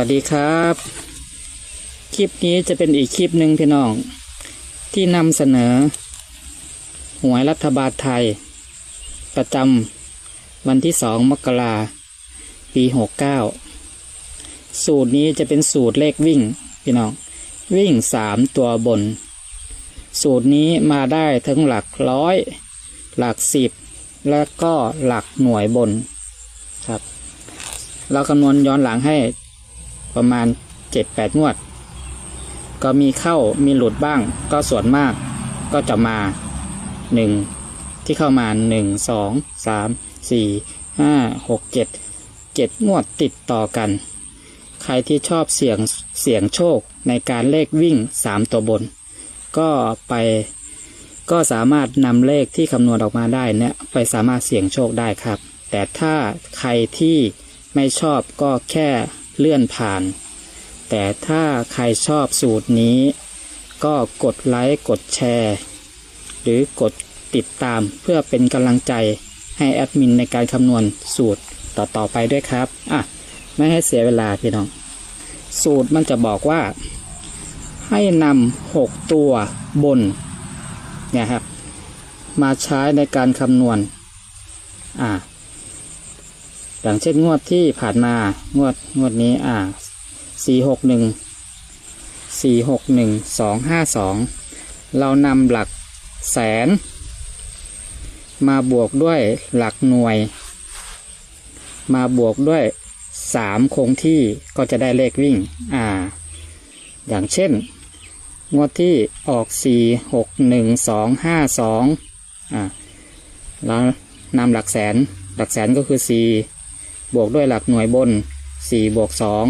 วัสดีครับ คลิปนี้จะเป็นอีกคลิปหนึ่งพี่น้อง ที่นำเสนอ หวยรัฐบาลไทย ประจำวันที่สองมกราปีหกเก้าสูตรนี้จะเป็นสูตรเลขวิ่ง พี่น้อง วิ่งสามตัวบน สูตรนี้มาได้ทั้งหลักร้อย หลักสิบ และก็หลักหน่วยบนครับ เราคำนวณย้อนหลังให้ ประมาณ7-8งวด ก็มีเข้ามีหลุดบ้าง ก็ส่วนมากก็จะมา1ที่เข้ามา1 2 3 4 5 6 7 7งวดติดต่อกัน ใครที่ชอบเสี่ยงเสี่ยงโชคในการเลขวิ่ง3ตัวบน ก็ไปก็สามารถนำเลขที่คำนวณออกมาได้เนี่ยไปสามารถเสี่ยงโชคได้ครับ แต่ถ้าใครที่ไม่ชอบก็แค่ เลื่อนผ่าน แต่ถ้าใครชอบสูตรนี้ ก็กดไลค์กดแชร์ หรือกดติดตามเพื่อเป็นกำลังใจให้แอดมินในการคำนวณสูตรต่อๆไปด้วยครับอะไม่ให้เสียเวลาพี่น้อง สูตรมันจะบอกว่า ให้นำหกตัวบนเนี่ยครับมาใช้ในการคำนวณอ่า อย่างเช่นงวดที่ผ่านมางวดงวดนี้อ่าสี่หกหนึ่งสี่หกหนึ่งสองห้าสองเรานำหลักแสน มาบวกด้วยหลักหน่วย มาบวกด้วยสามคงที่ก็จะได้เลขวิ่ง อ่า อย่างเช่น งวดที่ออกสี่หกหนึ่งสองห้าสองอ่าแล้วนำหลักแสน หลักแสนก็คือสี่ บวกด้วยหลักหน่วยบนสี่บวกสอง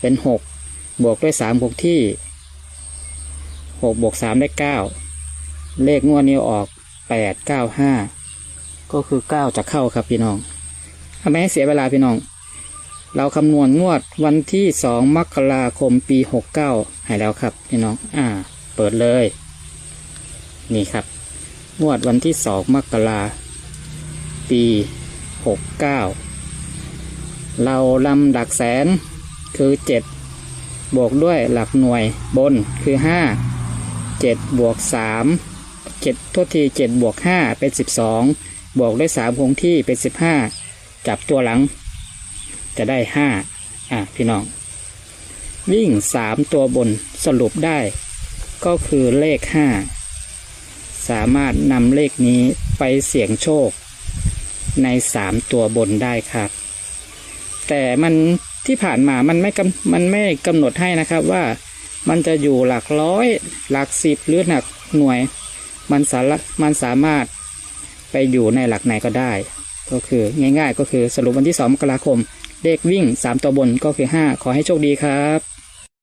เป็นหกบวกด้วยสามคงที่หกบวกสามได้เก้าเลขงวดนี้ออกแปดเก้าห้าก็คือเก้าจะเข้าครับพี่น้องทำไมให้เสียเวลาพี่น้อง เราคำนวณงวดวันที่สองมกราคมปีหกเก้าให้แล้วครับพี่น้อง อ่า เปิดเลย นี่ครับ งวดวันที่สองมกราปีหก เราลำดักแสนคือเจ็ดบวกด้วยหลักหน่วยบนคือห้าเจ็ดบวกสามเจ็ดทษทีเจ็ดบวกห้าเป็นสิบสองบวกด้วยสามคงที่เป็นสิบห้าจับตัวหลัง จะได้ห้าอะ พี่น้อง วิ่งสามตัวบนสรุปได้ ก็คือเลขห้าสามารถนำเลขนี้ไปเสี่ยงโชค ในสามตัวบนได้ครับ แต่มันที่ผ่านมามันไม่กำมันไม่กำหนดให้นะครับว่ามันจะอยู่หลักร้อย หลักสิบหรือหลักหน่วย มันสารมันสามารถไปอยู่ในหลักไหนก็ได้ ก็คือง่ายๆ ก็คือสรุปวันที่ 2 มกราคมเลขวิ่ง 3 ตัวบนก็คือ 5 ขอให้โชคดีครับ